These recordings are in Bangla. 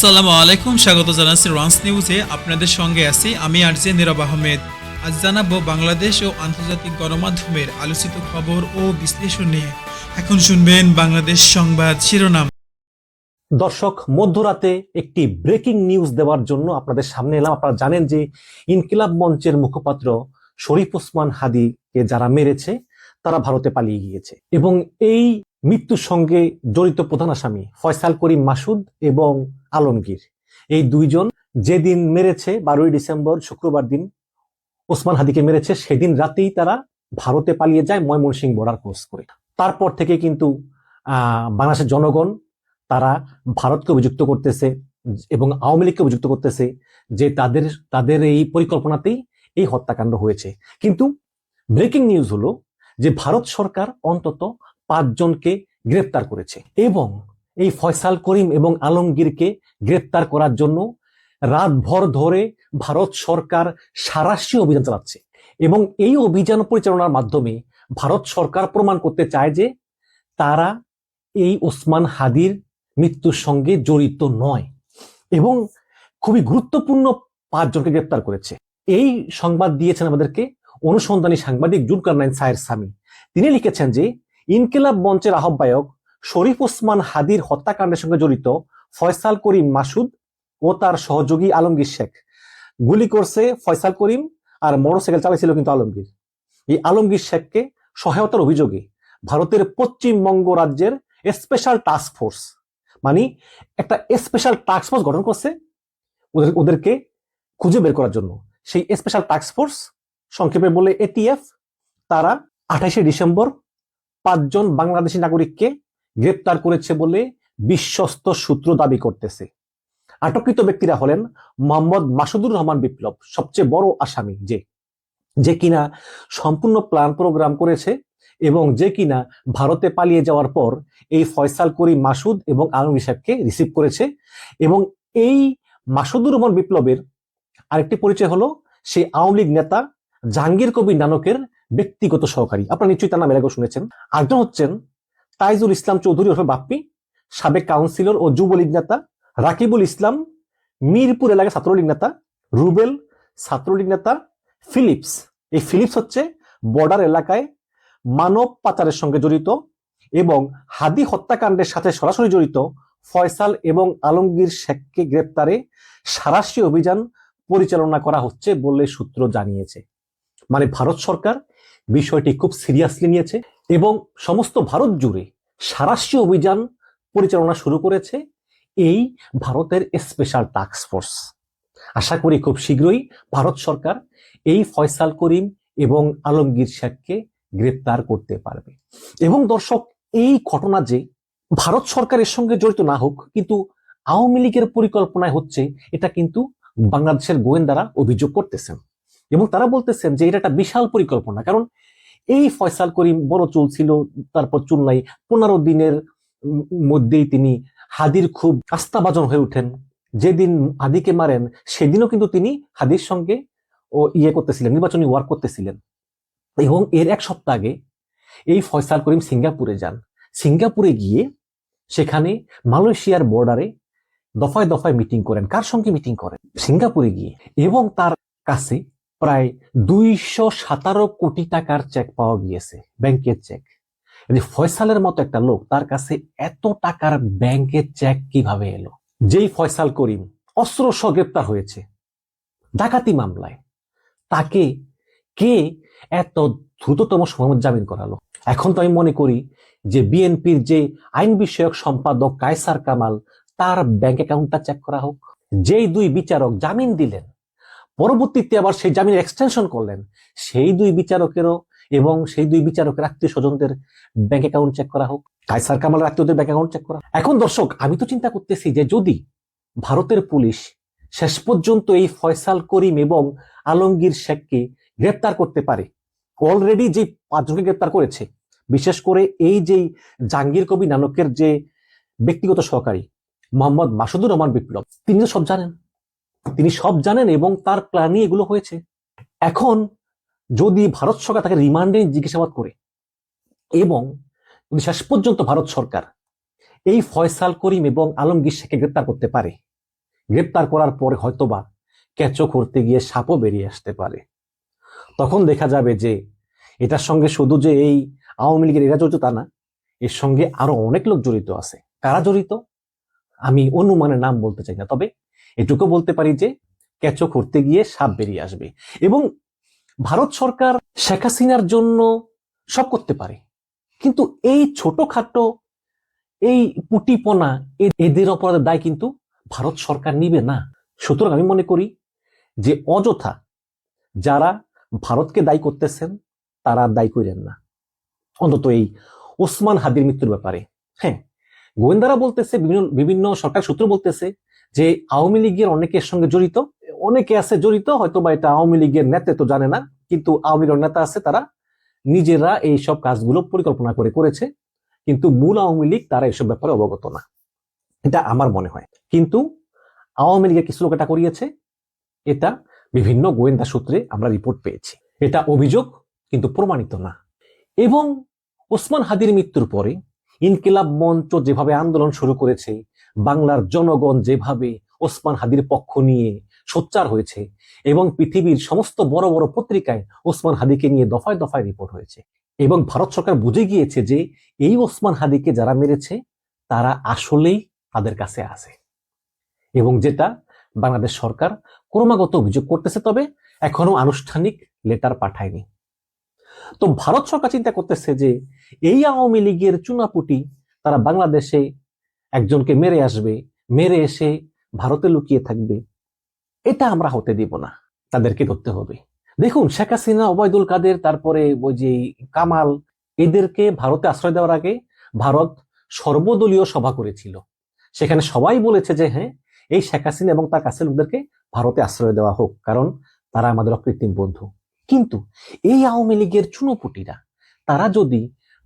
আসসালামু আলাইকুম, স্বাগত জানাচ্ছি রান্স নিউজে আপনাদের সঙ্গে আছি আমি আরজে নীরব আহমেদ। আজ জানাব বাংলাদেশ ও আন্তর্জাতিক গণমাধ্যমের আলোচিত খবর ও বিশ্লেষণ নিয়ে। এখন শুনবেন বাংলাদেশ সংবাদ শিরোনাম। দর্শক, মধ্যরাতে একটি ব্রেকিং নিউজ দেওয়ার জন্য আপনাদের সামনে এলাম। আপনারা জানেন যে ইনকিলাব মঞ্চের মুখপাত্র শরীফ ওসমান হাদিকে যারা মেরেছে, তারা ভারতে পালিয়ে গিয়েছে। এবং এই মৃত্যুর সঙ্গে জড়িত প্রধান আসামি ফয়সাল করিম মাসুদ এবং আলমগীর। এই দুইজন যেদিন মেরেছে বারোই ডিসেম্বর শুক্রবার দিন, ওসমান হাদিকে মেরেছে সেদিন রাতেই তারা ভারতে পালিয়ে যায় ময়মনসিংহ বর্ডার ক্রস করে। তারপর থেকে কিন্তু বাংলাদেশের জনগণ তারা ভারতকে অভিযুক্ত করতেছে এবং আওয়ামী লীগকে অভিযুক্ত করতেছে যে তাদের তাদের এই পরিকল্পনাতেই এই হত্যাকাণ্ড হয়েছে। কিন্তু ব্রেকিং নিউজ হলো যে ভারত সরকার অন্তত পাঁচজনকে গ্রেপ্তার করেছে এবং এই ফয়সাল করিম এবং আলমগীরকে গ্রেপ্তার করার জন্য রাতভর ধরে ভারত সরকার সারাশি অভিযান চালাচ্ছে এবং এই অভিযান পরিচালনার মাধ্যমে ভারত সরকার প্রমাণ করতে চায় যে তারা এই ওসমান হাদির মৃত্যুর সঙ্গে জড়িত নয় এবং খুবই গুরুত্বপূর্ণ পাঁচজনকে গ্রেপ্তার করেছে। এই সংবাদ দিয়েছেন আমাদেরকে অনুসন্ধানী সাংবাদিক জুলকার নাইন সায়ের সামি তিনি লিখেছেন যে ইনকিলাব মঞ্চের আহ্বায়ক শরীফ ওসমান হাদির হত্যাকাণ্ডের সঙ্গে জড়িত ফয়সাল করিম মাসুদ ও তার সহযোগী আলমগীর শেখ। গুলি করছে ফয়সাল করিম আর মোটরসাইকেল চালাইছিল কিন্তু আলমগীর। এই আলমগীর শেখকে সহায়তার অভিযোগে ভারতের পশ্চিমবঙ্গ রাজ্যের স্পেশাল টাস্ক ফোর্স মানে একটা স্পেশাল টাস্ক ফোর্স গঠন করছে ওদের ওদেরকে খুঁজে বের করার জন্য। সেই স্পেশাল টাস্ক ফোর্স সংক্ষেপে বলে এটিএফ তারা আঠাশে ডিসেম্বর পাঁচজন বাংলাদেশি নাগরিককে গ্রেপ্তার করেছে বলে বিশ্বস্ত সূত্র দাবি করতেছে। আটককৃত ব্যক্তিরা হলেন মোহাম্মদ মাসুদুর রহমান বিপ্লব, সবচেয়ে বড় আসামি, যে যে কিনা সম্পূর্ণ প্ল্যান প্রোগ্রাম করেছে এবং যে কিনা ভারতে পালিয়ে যাওয়ার পর এই ফয়সাল করিম মাসুদ এবং আলমগীর সাহেবকে রিসিভ করেছে এবং এই মাসুদুর রহমান বিপ্লবের আরেকটি পরিচয় হলো সেই আওয়ামী লীগ নেতা জাহাঙ্গীর কবির নানকের ব্যক্তিগত সহকারী। আপনারা নিশ্চয়ই তার নাম আগেও শুনেছেন। আরেকজন হচ্ছেন তাইজুল ইসলাম চৌধুরী ওরফে বাপ্পি, সাবেক কাউন্সিলর ও যুবলীগ নেতা রাকিবুল ইসলাম, মিরপুর এলাকার ছাত্রলীগ নেতা রুবেল, ছাত্রলীগ নেতা ফিলিপস। এই ফিলিপস হচ্ছে বর্ডার এলাকায় মানব পাচারের সঙ্গে জড়িত এবং হাদি হত্যাকাণ্ডের সাথে সরাসরি জড়িত ফয়সাল এবং আলমগীর শেখকে গ্রেপ্তারে সারাশি অভিযান পরিচালনা করা হচ্ছে বলে সূত্র জানিয়েছে। মানে ভারত সরকার বিষয়টি খুব সিরিয়াসলি নিয়েছে এবং সমস্ত ভারত জুড়ে সারাশি অভিযান পরিচালনা শুরু করেছে এই ভারতের স্পেশাল টাস্ক ফোর্স আশা করি খুব শীঘ্রই ভারত সরকার এই ফয়সাল করিম এবং আলমগীর শেখকে গ্রেপ্তার করতে পারবে। এবং দর্শক, এই ঘটনা যে ভারত সরকারের সঙ্গে জড়িত না হোক, কিন্তু আওয়ামী লীগের পরিকল্পনায় হচ্ছে, এটা কিন্তু বাংলাদেশের গোয়েন্দারা অভিযোগ করতেছেন। এবং তারা বলতেছেন যে এটা একটা বিশাল পরিকল্পনা। কারণ এই ফয়সাল করিম বড় চুল ছিল, তারপর চুল নাই পনেরো দিনের মধ্যেই তিনি হাদির খুব আস্থাভাজন হয়ে ওঠেন যেদিন হাদিকে মারেন, সেদিনও কিন্তু তিনি হাদির সঙ্গে ও ইয়ে করতেছিলেন, নির্বাচনী ওয়ার্ক করতেছিলেন। এবং এর এক সপ্তাহ আগে এই ফয়সাল করিম সিঙ্গাপুরে যান। সিঙ্গাপুরে গিয়ে সেখানে মালয়েশিয়ার বর্ডারে দফায় দফায় মিটিং করেন। কার সঙ্গে মিটিং করেন? সিঙ্গাপুরে গিয়ে। এবং তার কাছে প্রায় দুইশো সাতারো কোটি টাকার চেক পাওয়া গিয়েছে, ব্যাংকের চেক ফয়সালের মতো একটা লোক তার কাছে এত টাকার ব্যাংকের চেক কীভাবে এলো? যেই ফয়সাল করিম অস্ত্র সহ গ্রেপ্তার হয়েছে, ডাকাতি মামলায়। তাকে কে এত দ্রুততম সময় জামিন করালো? এখন তো আমি মনে করি যে বিএনপির যে আইন বিষয়ক সম্পাদক কায়সার কামাল, তার ব্যাংক অ্যাকাউন্টটা চেক করা হোক। যেই দুই বিচারক জামিন দিলেন পরবর্তীতে আবার সেই জামিন এক্সটেনশন করলেন। সেই দুই বিচারকেরও এবং সেই দুই বিচারকের আত্মীয় স্বজনদের ব্যাংক অ্যাকাউন্ট চেক করা হোক, কায়সার কামালের আত্মীয়দের ব্যাংক অ্যাকাউন্ট চেক করা এখন দর্শক, আমি তো চিন্তা করতেছি যে যদি ভারতের পুলিশ শেষ পর্যন্ত এই ফয়সাল করিম এবং আলমগীর শেখকে গ্রেপ্তার করতে পারে অলরেডি যে পাঁচজনকে গ্রেপ্তার করেছে, বিশেষ করে এই যে জাহাঙ্গীর কবি নানকের যে ব্যক্তিগত সহকারী, মোহাম্মদ মাসুদুর রহমান বিপ্লব, তিনি তো সব জানেন। তিনি সব জানেন এবং তার প্ল্যানই এগুলো হয়েছে। এখন যদি ভারত সরকার তাকে রিমান্ডে জিজ্ঞাসাবাদ করে এবং যদি শেষ পর্যন্ত ভারত সরকার এই ফয়সাল করিম এবং আলমগীর শেখকে গ্রেপ্তার করতে পারে, গ্রেপ্তার করার পরে হয়তোবা ক্যাচো করতে গিয়ে সাপও বেরিয়ে আসতে পারে। তখন দেখা যাবে যে এটার সঙ্গে শুধু যে এই আওয়ামী লীগের এরা জড়িত তা না, এর সঙ্গে আরও অনেক লোক জড়িত আছে। কারা জড়িত? আমি অনুমানের নাম বলতে চাই না, তবে এটুকু বলতে পারি যে ক্যাচো করতে গিয়ে সাপ বেরিয়ে আসবে। এবং ভারত সরকার শেখ হাসিনার জন্য সব করতে পারে। কিন্তু এই ছোটখাটো এই পুটিপনা এদের অপরাধের দায় কিন্তু ভারত সরকার নিবে না। সুতরাং আমি মনে করি যে অযথা যারা ভারতকে দায়ী করতেছেন, তারা দায়ী করেন না। অন্তত এই ওসমান হাদির মৃত্যুর ব্যাপারে। হ্যাঁ গোয়েন্দারা বলতেছে, বিভিন্ন বিভিন্ন সরকার সূত্র বলতেছে যে আওয়ামী লীগের অনেকের সঙ্গে জড়িত, অনেকে আছে জড়িত হয়তো বা এটা আওয়ামী লীগের নেতৃত্ব জানে না, কিন্তু আওয়ামী লীগের নেতা আছে তারা নিজেরা এই সব কাজগুলো পরিকল্পনা করে করেছে, কিন্তু মূল আওয়ামী লীগ তারা এসব ব্যাপারে অবগত না। এটা আমার মনে হয়। কিন্তু আওয়ামী লীগের কিছু লোক এটা করিয়েছে, এটা বিভিন্ন গোয়েন্দা সূত্রে আমরা রিপোর্ট পেয়েছি। এটা অভিযোগ, কিন্তু প্রমাণিত না। এবং ওসমান হাদির মৃত্যুর পরে ইনকিলাব মঞ্চ যেভাবে আন্দোলন শুরু করেছে, বাংলার জনগণ যেভাবে ওসমান হাদির পক্ষ নিয়ে সোচ্চার হয়েছে এবং পৃথিবীর সমস্ত বড় বড় পত্রিকায় ওসমান হাদিকে নিয়ে দফায় দফায় রিপোর্ট হয়েছে এবং ভারত সরকার বুঝে গিয়েছে যে এই ওসমান হাদিকে যারা মেরেছে, তারা আসলেই তাদের কাছে আছে। এবং যেটা বাংলাদেশ সরকার ক্রমাগত অভিযোগ করতেছে, তবে এখনও আনুষ্ঠানিক লেটার পাঠায়নি। তো ভারত সরকার চিন্তা করতেছে যে এই আওয়ামী লীগের চুনাপুটি তারা বাংলাদেশে একজনকে মেরে আসবে, মেরে এসে ভারতে লুকিয়ে থাকবে। এটা আমরা হতে দিব না, তাদেরকে ধরতে হবে। দেখুন, শেখ হাসিনা, ওবায়দুল কাদের, তারপরে ওই যে কামাল, এদেরকে ভারতে আশ্রয় দেওয়ার আগে ভারত সর্বদলীয় সভা করেছিল। সেখানে সবাই বলেছে যে হ্যাঁ এই শেখ হাসিনা এবং তার কাছের লোকদেরকে ভারতে আশ্রয় দেওয়া হোক, কারণ তারা আমাদের অকৃত্রিম বন্ধু। কিন্তু এই আওয়ামী লীগের চুনোপুটিরা, তারা যদি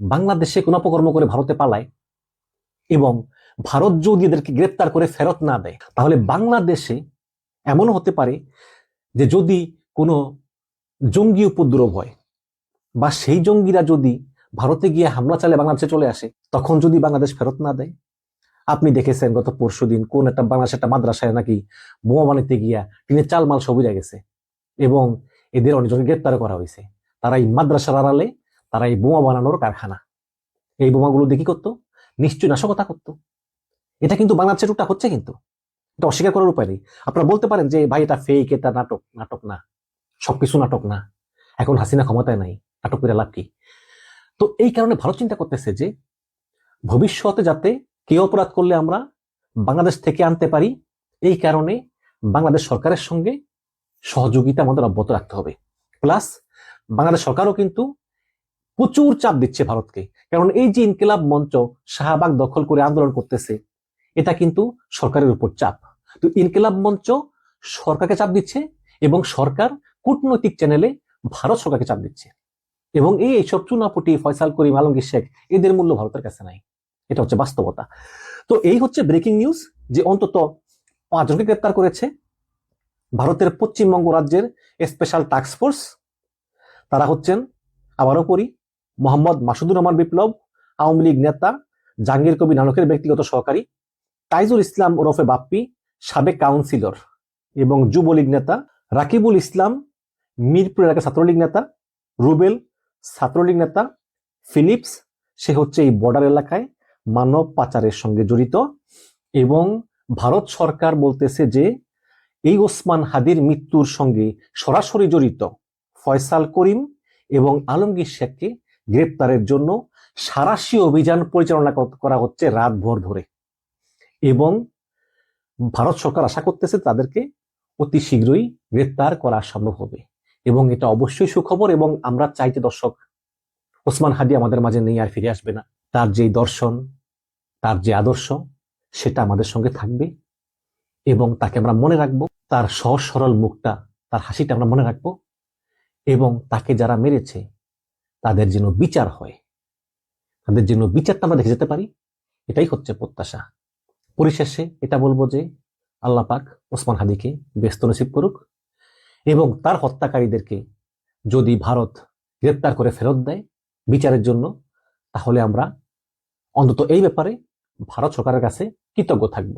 বাংলাদেশে কোনো অপকর্ম করে ভারতে পালায় এবং ভারত যদি এদেরকে গ্রেপ্তার করে ফেরত না দেয়, তাহলে বাংলাদেশে এমনও হতে পারে যে যদি কোনো জঙ্গি উপদ্রব হয় বা সেই জঙ্গিরা যদি ভারতে গিয়ে হামলা চালে বাংলাদেশে চলে আসে, তখন যদি বাংলাদেশ ফেরত না দেয়? আপনি দেখেছেন গত পরশু দিন কোন একটা বাংলাদেশ একটা মাদ্রাসায় নাকি বোমা বানাইতে গিয়া টিনের চালমাল সবুজা গেছে এবং এদের অনেকজনকে গ্রেপ্তার করা হয়েছে। তারা এই মাদ্রাসার আড়ালে তারা এই বোমা বানানোর কারখানা। এই বোমাগুলো দেখি করতো? নিশ্চয়ই নাশকতা করতো। এটা কিন্তু বাংলাদেশের রূপটা হচ্ছে কিন্তু। এটা অস্বীকার করার উপায় নেই। আপনারা বলতে পারেন যে, ভাই, এটা ফেক এটা নাটক নাটক না। সবকিছু নাটক না। এখন হাসিনা ক্ষমতায় নাই। নাটক করে লাভ কি? তো এই কারণে ভারত চিন্তা করতেছে যে, ভবিষ্যতে যাতে কেউ অপরাধ করলে আমরা বাংলাদেশ থেকে আনতে পারি, এই কারণে বাংলাদেশ সরকারের সঙ্গে সহযোগিতা আমাদের অব্যাহত রাখতে হবে। প্লাস, বাংলাদেশ সরকারও কিন্তু প্রচুর চাপ দিচ্ছে ভারতকে। কারণ এই যে ইনকিলাব মঞ্চ শাহবাগ দখল করে আন্দোলন করতেছে, এটা কিন্তু সরকারের উপর চাপ। তো ইনকিলাব মঞ্চ সরকারকে চাপ দিচ্ছে এবং সরকার কূটনৈতিক চ্যানেলে ভারত সরকারকে চাপ দিচ্ছে। এবং এই এইসব চুনাপুটি, ফয়সাল করিম, আলমগীর শেখ, এদের মূল্য ভারতের কাছে নাই। এটা হচ্ছে বাস্তবতা। তো এই হচ্ছে ব্রেকিং নিউজ যে অন্তত পাঁচজনকে গ্রেপ্তার করেছে। ভারতের পশ্চিমবঙ্গ রাজ্যের স্পেশাল টাস্ক ফোর্স তারা হচ্ছেন আবারও পড়ি মোহাম্মদ মাসুদুর রহমান বিপ্লব, আওয়ামী লীগ নেতা, জাহাঙ্গীর কবি নানকের ব্যক্তিগত সহকারী, তাইজুল ইসলাম ওরফে বাপ্পি, সাবেক কাউন্সিলর এবং যুবলীগ নেতা, রাকিবুল ইসলাম, মিরপুর এলাকার ছাত্রলীগ নেতা, রুবেল, ছাত্রলীগ নেতা, ফিলিপস, সে হচ্ছে এই বর্ডার এলাকায় মানব পাচারের সঙ্গে জড়িত এবং ভারত সরকার বলতেছে যে এই ওসমান হাদির মৃত্যুর সঙ্গে সরাসরি জড়িত ফয়সাল করিম এবং আলমগীর শেখকে গ্রেপ্তারের জন্য সারাশি অভিযান পরিচালনা করা হচ্ছে রাতভর ধরে। এবং ভারত সরকার আশা করতেছে তাদেরকে অতি শীঘ্রই গ্রেপ্তার করা সম্ভব হবে। এবং এটা অবশ্যই সুখবর এবং আমরা চাইতে দর্শক, ওসমান হাদি আমাদের মাঝে নেই, আর ফিরে আসবে না। তার যে দর্শন, তার যে আদর্শ, সেটা আমাদের সঙ্গে থাকবে। এবং তাকে আমরা মনে রাখব তার সহজ সরল মুখটা, তার হাসিটা আমরা মনে রাখব এবং তাকে যারা মেরেছে, তাদের যেন বিচার হয়। তাদের যেন বিচারটা আমরা দেখে যেতে পারি, এটাই হচ্ছে প্রত্যাশা। পরিশেষে এটা বলব যে আল্লাহ পাক ওসমান হাদিকে ব্যস্ত নসিব করুক এবং তার হত্যাকারীদেরকে যদি ভারত গ্রেপ্তার করে ফেরত দেয় বিচারের জন্য, তাহলে আমরা অন্তত এই ব্যাপারে ভারত সরকারের কাছে কৃতজ্ঞ থাকব।